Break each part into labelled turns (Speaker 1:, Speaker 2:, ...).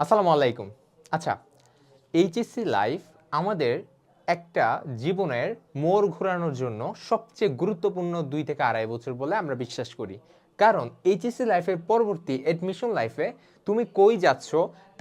Speaker 1: আসসালামু আলাইকুম। আচ্ছা এইচএসসি লাইফ আমাদের একটা জীবনের মোড় ঘোরানোর জন্য সবচেয়ে গুরুত্বপূর্ণ দুই থেকে আড়াই বছর বলে আমরা বিশ্বাস করি। কারণ এইচএসসি লাইফের পরবর্তী অ্যাডমিশন লাইফে তুমি কই যাচ্ছ,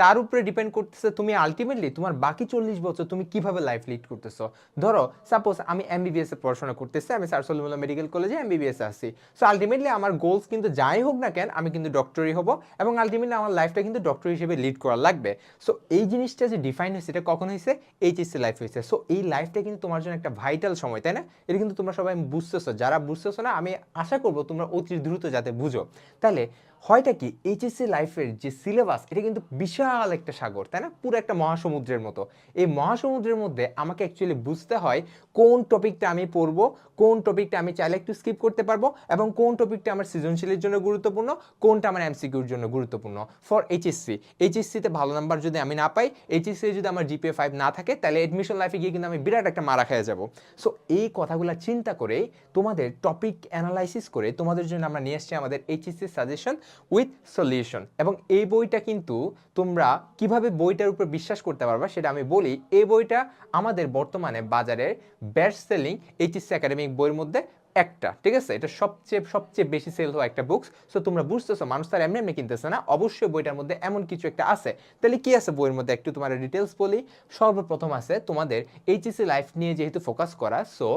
Speaker 1: তার উপরে ডিপেন্ড করতেছে তুমি আলটিমেটলি তোমার বাকি চল্লিশ বছর তুমি কীভাবে লাইফ লিড করতেছো। ধরো সাপোজ আমি এমবিবিএস এ পড়াশোনা করতেছি, আমি স্যার সলিমুল্লাহ মেডিকেল কলেজে এমবিবিএস আছি। সো আলটিমেটলি আমার গোলস কিন্তু যাই হোক না কেন, আমি কিন্তু ডক্টরই হব এবং আলটিমেটলি আমার লাইফটা কিন্তু ডক্টর হিসেবে লিড করা লাগবে। সো এই জিনিসটা যে ডিফাইন হয়েছে, এটা কখন হয়েছে? এইচএসসি লাইফ হয়েছে। সো এই লাইফটা কিন্তু তোমার জন্য একটা ভাইটাল সময়, তাই না? এটা কিন্তু তোমরা সবাই বুঝতেছো। যারা বুঝতেছো না, আমি আশা করব তোমরা অতি দ্রুত যাতে বুঝো। তাহলে, হয়টা কি এইচএসসি লাইফের যে সিলেবাস, এটা কিন্তু বিশাল একটা সাগর, তাই না? পুরো একটা মহাসমুদ্রের মতো। এই মহাসমুদ্রের মধ্যে আমাকে অ্যাকচুয়ালি বুঝতে হয় কোন টপিকটা আমি পড়ব, কোন টপিকটা আমি চাইলে একটু স্কিপ করতে পারব, এবং কোন টপিকটা আমার সৃজনশীলের জন্য গুরুত্বপূর্ণ, কোনটা আমার এমসিকিউর জন্য গুরুত্বপূর্ণ। ফর এইচএসসি এইচএসসিতে ভালো নাম্বার যদি আমি না পাই এইচএসসি যদি আমার জিপিএ ফাইভ না থাকে, তাহলে এডমিশন লাইফে গিয়ে কিন্তু আমি বিরাট একটা মারা খেয়ে যাব। সো এই কথাগুলো চিন্তা করে তোমাদের টপিক অ্যানালাইসিস করে তোমাদের জন্য আমরা নিয়ে এসেছি আমাদের এইচএসসি সাজেশন উইথ সলিউশন এবং এই বইটা কিন্তু তোমরা কীভাবে বইটার উপর বিশ্বাস করতে পারবা সেটা আমি বলি। এই বইটা আমাদের বর্তমানে বাজারের বেস্ট সেলিং এইচএসসি একাডেমিক বইয়ের মধ্যে একটা, ঠিক আছে? এটা সবচেয়ে সবচেয়ে বেশি সেল হওয়া একটা বুকস সো তোমরা বুঝতেছো, মানুষ তার এমনি এমনি কিনতেছে না। অবশ্যই বইটার মধ্যে এমন কিছু একটা আছে। তাহলে কি আছে বইয়ের মধ্যে? একটু তোমার ডিটেলস বলি। সর্বপ্রথম আছে তোমাদের এইচএসসি লাইফ নিয়ে যেহেতু ফোকাস করা সো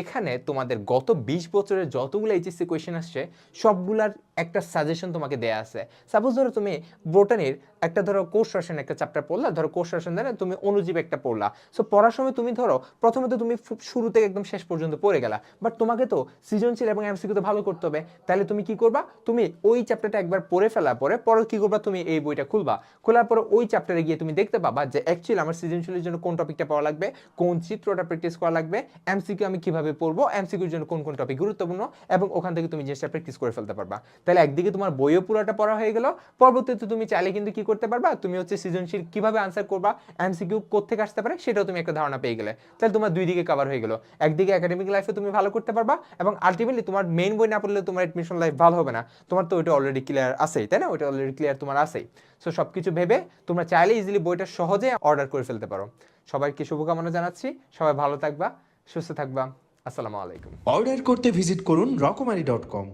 Speaker 1: এখানে তোমাদের গত বিশ বছরের যতগুলো এইচএসসি কোয়েশ্চেন আসছে, সবগুলার একটা সাজেশন তোমাকে দেয়া আছে। সাপোজ ধরো তুমি বোটানির একটা ধরো কোর্স রসায়ন একটা চ্যাপ্টার পড়লা, ধরো কোর্স রসায়ন দেয় তুমি অনুজীব একটা পড়লা। সো পড়ার সময় তুমি ধরো, প্রথমে তো তুমি শুরু থেকে একদম শেষ পর্যন্ত পড়ে গেলা। বাট তোমাকে তো সৃজনশীল এবং এমসিকিউ তো ভালো করতে হবে। তাহলে তুমি কি করবা? তুমি ওই চ্যাপ্টারটা একবার পড়ে ফেলার পরে পরে কি করবা? তুমি এই বইটা খুলবা। খোলার পরে ওই চ্যাপ্টারে গিয়ে তুমি দেখতে পাবা যে অ্যাকচুয়ালি আমার সৃজনশীলের জন্য কোন টপিকটা পড়া লাগবে, কোন চিত্রটা প্র্যাকটিস করা লাগবে এমসিকিউ আমি কীভাবে পড়ব এমসিকিউর জন্য কোন কোন টপিক গুরুত্বপূর্ণ, এবং ওখান থেকে তুমি জিনিসটা প্র্যাকটিস করে ফেলতে পারবা। তাহলে একদিকে তোমার বইও পুরোটা পড়া হয়ে গেল, পরবর্তীতে তুমি চাইলে কিন্তু কি করতে পারবা? তুমি হচ্ছে সৃজনশীল কীভাবে আনসার করবা? এমসিকিউ কোথেকে আসতে পারে? সেটাও তুমি একটা ধারণা পেয়ে গেলে। তাহলে তোমার দুই দিকে কভার হয়ে গেল। একদিকে একাডেমিক লাইফে তুমি ভালো করতে পারবা এবং আলটিমেটলি তোমার মেইন বই না পড়লে তোমার এডমিশন লাইফ ভালো হবে না। তোমার তো ওইটা অলরেডি ক্লিয়ার আছেই, তাই না? ওইটা অলরেডি ক্লিয়ার তোমার আছেই। সো সব কিছু ভেবে তোমরা চাইলে ইজিলি বইটা সহজে অর্ডার করে ফেলতে পারো। সবাইকে শুভকামনা জানাচ্ছি। সবাই ভালো থাকবা, সুস্থ থাকবা। আসসালামু আলাইকুম।
Speaker 2: অর্ডার করতে ভিজিট করুন রকমারি ডট কম